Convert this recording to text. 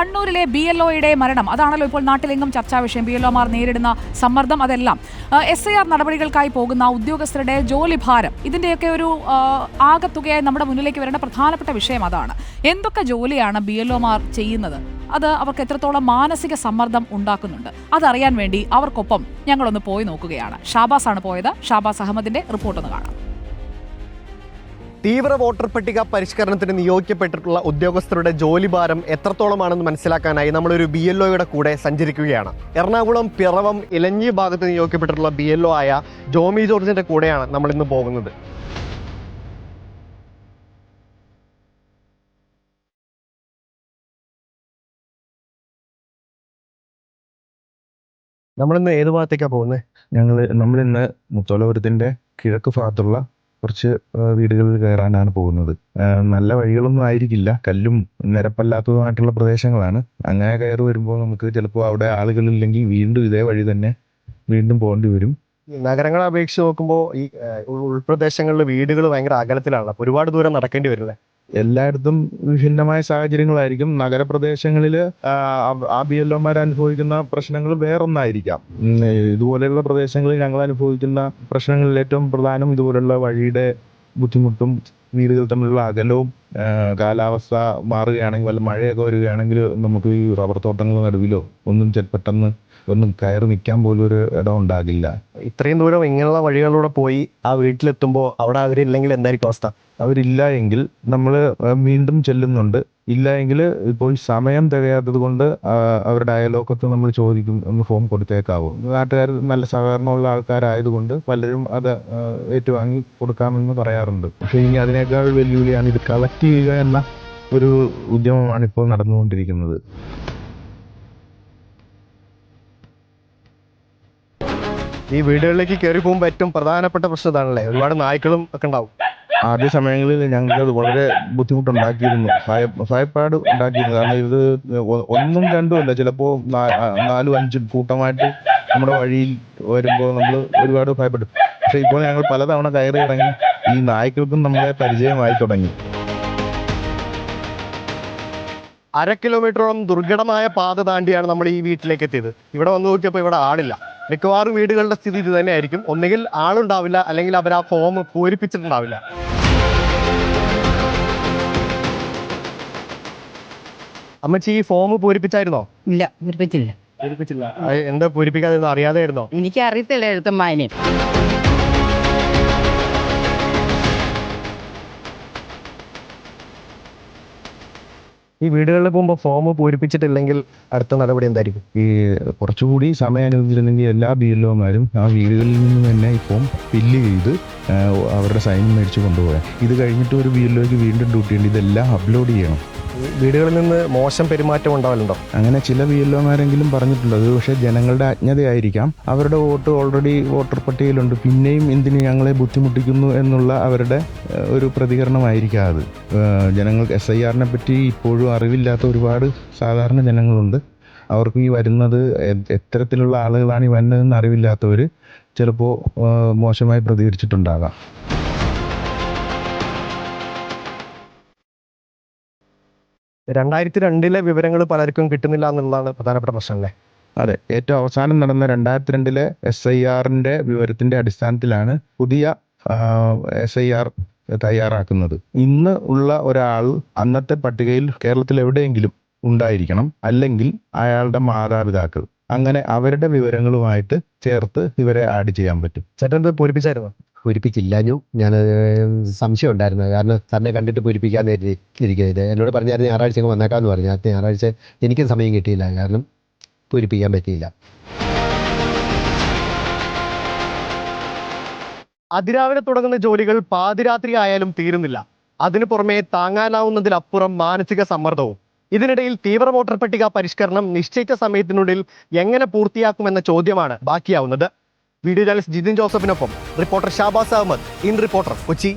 കണ്ണൂരിലെ B L ഒയുടെ മരണം. അതാണല്ലോ ഇപ്പോൾ നാട്ടിലെങ്ങും ചർച്ചാ വിഷയം. ബി എൽ ഒമാർ നേരിടുന്ന സമ്മർദ്ദം അതെല്ലാം. എസ് ഐ ആർ നടപടികൾക്കായി പോകുന്ന ഉദ്യോഗസ്ഥരുടെ ജോലി ഭാരം ഇതിന്റെയൊക്കെ ഒരു ആകത്തുകയായി നമ്മുടെ മുന്നിലേക്ക് വരേണ്ട പ്രധാനപ്പെട്ട വിഷയം അതാണ്. എന്തൊക്കെ ജോലിയാണ് ബി എൽ ഒമാർ ചെയ്യുന്നത്? അത് അവർക്ക് എത്രത്തോളം മാനസിക സമ്മർദ്ദം ഉണ്ടാക്കുന്നുണ്ട്? അതറിയാൻ വേണ്ടി അവർക്കൊപ്പം ഞങ്ങളൊന്ന് പോയി നോക്കുകയാണ്. ഷാബാസ് ആണ് പോയത്. ഷാബാസ് അഹമ്മദിന്റെ റിപ്പോർട്ടൊന്ന് കാണാം. തീവ്ര വോട്ടർ പട്ടിക പരിഷ്കരണത്തിന് നിയോഗിക്കപ്പെട്ടിട്ടുള്ള ഉദ്യോഗസ്ഥരുടെ ജോലിഭാരം എത്രത്തോളമാണെന്ന് മനസ്സിലാക്കാനായി നമ്മളൊരു ബി എൽ ഒയുടെ കൂടെ സഞ്ചരിക്കുകയാണ്. എറണാകുളം പിറവം ഇലഞ്ഞി ഭാഗത്ത് നിയോഗിക്കപ്പെട്ടിട്ടുള്ള ബി എൽ ഒ ആയ ജോമി ജോർജിന്റെ കൂടെയാണ് നമ്മൾ ഇന്ന് പോകുന്നത്. നമ്മളിന്ന് ഏത് ഭാഗത്തേക്കാണ് പോകുന്നത്? ഞങ്ങൾ നമ്മളിന്ന് മുത്തോലപുരത്തിന്റെ കിഴക്ക് ഭാഗത്തുള്ള കുറച്ച് വീടുകളിൽ കയറാനാണ് പോകുന്നത്. നല്ല വഴികളൊന്നും ആയിരിക്കില്ല. കല്ലും നിരപ്പല്ലാത്തതുമായിട്ടുള്ള പ്രദേശങ്ങളാണ്. അങ്ങനെ കയറി വരുമ്പോൾ നമുക്ക് ചിലപ്പോൾ അവിടെ ആളുകളില്ലെങ്കിൽ വീണ്ടും ഇതേ വഴി തന്നെ വീണ്ടും പോകേണ്ടി വരും. നഗരങ്ങളെ അപേക്ഷിച്ച് നോക്കുമ്പോൾ ഈ ഉൾപ്രദേശങ്ങളിൽ വീടുകൾ ഭയങ്കര അകലത്തിലാണ്. അപ്പോൾ ഒരുപാട് ദൂരം നടക്കേണ്ടി വരില്ലേ എല്ലായിടത്തും വിഭിന്നമായ സാഹചര്യങ്ങളായിരിക്കും. നഗരപ്രദേശങ്ങളിൽ ആ ബി എൽ ഒമാർ അനുഭവിക്കുന്ന പ്രശ്നങ്ങൾ വേറൊന്നായിരിക്കാം. ഇതുപോലെയുള്ള പ്രദേശങ്ങളിൽ ഞങ്ങൾ അനുഭവിക്കുന്ന പ്രശ്നങ്ങളിൽ ഏറ്റവും പ്രധാനം ഇതുപോലുള്ള വഴിയുടെ ബുദ്ധിമുട്ടും വീടുകൾ തമ്മിലുള്ള അകലവും കാലാവസ്ഥ മാറുകയാണെങ്കിൽ വല്ല മഴയൊക്കെ വരികയാണെങ്കിൽ നമുക്ക് ഈ റബ്ബർ തോട്ടങ്ങളുടെ നടുവിലോ ഒന്നും പെട്ടെന്ന് ഒന്നും കയറി നിൽക്കാൻ പോലും ഒരു ഇടം ഉണ്ടാകില്ല. ഇത്രയും ദൂരം ഇങ്ങനെയുള്ള വഴികളിലൂടെ പോയി ആ വീട്ടിലെത്തുമ്പോൾ അവിടെ അവരില്ലെങ്കിൽ എന്തായിരിക്കും അവസ്ഥ? അവരില്ല എങ്കിൽ നമ്മൾ വീണ്ടും ചെല്ലുന്നുണ്ട്. ഇല്ല എങ്കിൽ ഇപ്പോൾ സമയം തികയാത്തത് കൊണ്ട് അവരുടെ അയലോക്കത്ത് നമ്മൾ ചോദിക്കും ഒന്ന് ഫോം കൊടുത്തേക്കാവും. നാട്ടുകാർ നല്ല സഹകരണമുള്ള ആൾക്കാരായതുകൊണ്ട് പലരും അത് ഏറ്റുവാങ്ങി കൊടുക്കാമെന്ന് പറയാറുണ്ട്. പക്ഷേ ഇനി അതിനേക്കാൾ വെല്ലുവിളിയാണ് ഇത് കളക്ട് ചെയ്യുക എന്ന ഒരു ഉദ്യമമാണ് ഇപ്പോൾ നടന്നുകൊണ്ടിരിക്കുന്നത്. ഈ വീടുകളിലേക്ക് കയറി പോകുമ്പോൾ ഏറ്റവും പ്രധാനപ്പെട്ട പ്രശ്നം ഇതാണല്ലേ? ഒരുപാട് നായ്ക്കളും ഒക്കെ ഉണ്ടാവും. ആദ്യ സമയങ്ങളിൽ ഞങ്ങൾക്ക് അത് വളരെ ബുദ്ധിമുട്ടുണ്ടാക്കിയിരുന്നു. ഭയ ഭയപ്പാട് ഉണ്ടാക്കിയിരുന്നു. കാരണം ഇത് ഒന്നും രണ്ടും അല്ല. ചിലപ്പോൾ നാലും അഞ്ചും കൂട്ടമായിട്ട് നമ്മുടെ വഴിയിൽ വരുമ്പോൾ നമ്മൾ ഒരുപാട് ഭയപ്പെടും പക്ഷെ ഇപ്പോൾ ഞങ്ങൾ പലതവണ കയറി ഇറങ്ങി ഈ നായ്ക്കൾക്കും നമ്മളെ പരിചയമായി തുടങ്ങി. അര കിലോമീറ്ററോളം ദുർഘടമായ പാത താണ്ടിയാണ് നമ്മൾ ഈ വീട്ടിലേക്ക് എത്തിയത്. ഇവിടെ വന്ന് നോക്കിയപ്പോൾ ഇവിടെ ആളില്ല. മിക്കവാറും വീടുകളുടെ സ്ഥിതി ഇത് തന്നെയായിരിക്കും. ഒന്നുകിൽ ആളുണ്ടാവില്ല അല്ലെങ്കിൽ അവർ ആ ഫോം പൂരിപ്പിച്ചിട്ടുണ്ടാവില്ല. അമ്മച്ചി ഈ ഫോം പൂരിപ്പിച്ചായിരുന്നോ? ഇല്ല പൂരിപ്പിച്ചില്ല. പൂരിപ്പിച്ചില്ല. എന്താ പൂരിപ്പിക്കാതെ അറിയാതെയായിരുന്നോ? എനിക്ക് അറിയത്തില്ല എഴുത്തും ഈ വീടുകളിൽ പോകുമ്പോൾ ഫോം പൂരിപ്പിച്ചിട്ടില്ലെങ്കിൽ അടുത്ത നടപടി എന്തായിരിക്കും? ഈ കുറച്ചുകൂടി സമയം അനുവദിച്ചിരുന്നെങ്കിൽ എല്ലാ ബി എൽ ഒമാരും ആ വീടുകളിൽ നിന്ന് തന്നെ ഇപ്പോൾ ഫില്ല് ചെയ്ത് അവരുടെ സൈൻ മേടിച്ച് കൊണ്ടുപോകാം ഇത് കഴിഞ്ഞിട്ട് ഒരു ബി എൽ ഒക്ക് വീണ്ടും ഡ്യൂട്ടി ഉണ്ട്. ഇതെല്ലാം അപ്ലോഡ് ചെയ്യണം. വീടുകളിൽ നിന്ന് മോശം പെരുമാറ്റം ഉണ്ടാവലുണ്ടോ? അങ്ങനെ ചില ബി എൽ ഒമാരെങ്കിലും പറഞ്ഞിട്ടുണ്ട്. അത് പക്ഷേ ജനങ്ങളുടെ അജ്ഞതയായിരിക്കാം അവരുടെ വോട്ട് ഓൾറെഡി വോട്ടർ പട്ടികയിലുണ്ട്. പിന്നെയും എന്തിന് ഞങ്ങളെ ബുദ്ധിമുട്ടിക്കുന്നു എന്നുള്ള അവരുടെ ഒരു പ്രതികരണമായിരിക്കാം അത്. ജനങ്ങൾക്ക് എസ് ഐ ആറിനെ പറ്റി ഇപ്പോഴും അറിവില്ലാത്ത ഒരുപാട് സാധാരണ ജനങ്ങളുണ്ട്. അവർക്ക് ഈ വരുന്നത് എത്തരത്തിലുള്ള ആളുകളാണ് ഈ വരുന്നതെന്ന് അറിവില്ലാത്തവർ ചിലപ്പോൾ മോശമായി പ്രതികരിച്ചിട്ടുണ്ടാകാം. രണ്ടായിരത്തി രണ്ടിലെ വിവരങ്ങൾ പലർക്കും കിട്ടുന്നില്ല എന്നുള്ളതാണ് പ്രധാനപ്പെട്ട പ്രശ്നം അല്ലേ അതെ. ഏറ്റവും അവസാനം നടന്ന രണ്ടായിരത്തി രണ്ടിലെ എസ് ഐ ആറിന്റെ വിവരത്തിന്റെ അടിസ്ഥാനത്തിലാണ് പുതിയ എസ് ഐ ആർ തയ്യാറാക്കുന്നത്. ഇന്ന് ഉള്ള ഒരാൾ അന്നത്തെ പട്ടികയിൽ കേരളത്തിൽ എവിടെയെങ്കിലും ഉണ്ടായിരിക്കണം അല്ലെങ്കിൽ അയാളുടെ മാതാപിതാക്കൾ. അങ്ങനെ അവരുടെ വിവരങ്ങളുമായിട്ട് ചേർത്ത് ഇവരെ ആഡ് ചെയ്യാൻ പറ്റും. ചേട്ടൻ പൂരിപ്പിച്ചായിരുന്നോ? പൂരിപ്പിച്ചില്ലാഞ്ഞു. ഞാൻ സംശയം ഉണ്ടായിരുന്നു കാരണം തന്നെ കണ്ടിട്ട് പൂരിപ്പിക്കാൻ ഇരിക്കുന്നത് എന്നോട് പറഞ്ഞായിരുന്നു ഞായറാഴ്ച അങ്ങ് വന്നേക്കാന്ന് പറഞ്ഞു. അത് ഞായറാഴ്ച എനിക്കും സമയം കിട്ടിയില്ല. കാരണം പൂരിപ്പിക്കാൻ പറ്റിയില്ല. അതിരാവിലെ തുടങ്ങുന്ന ജോലികൾ പാതിരാത്രി ആയാലും തീരുന്നില്ല. അതിനു പുറമെ താങ്ങാനാവുന്നതിലപ്പുറം മാനസിക സമ്മർദ്ദവും. ഇതിനിടയിൽ തീവ്ര വോട്ടർ പട്ടിക പരിഷ്കരണം നിശ്ചയിച്ച സമയത്തിനുള്ളിൽ എങ്ങനെ പൂർത്തിയാക്കുമെന്ന ചോദ്യമാണ് ബാക്കിയാവുന്നത്. Video journalist Jithin ജോസഫിനൊപ്പം reporter Shabaz Ahammed in reporter Kochi.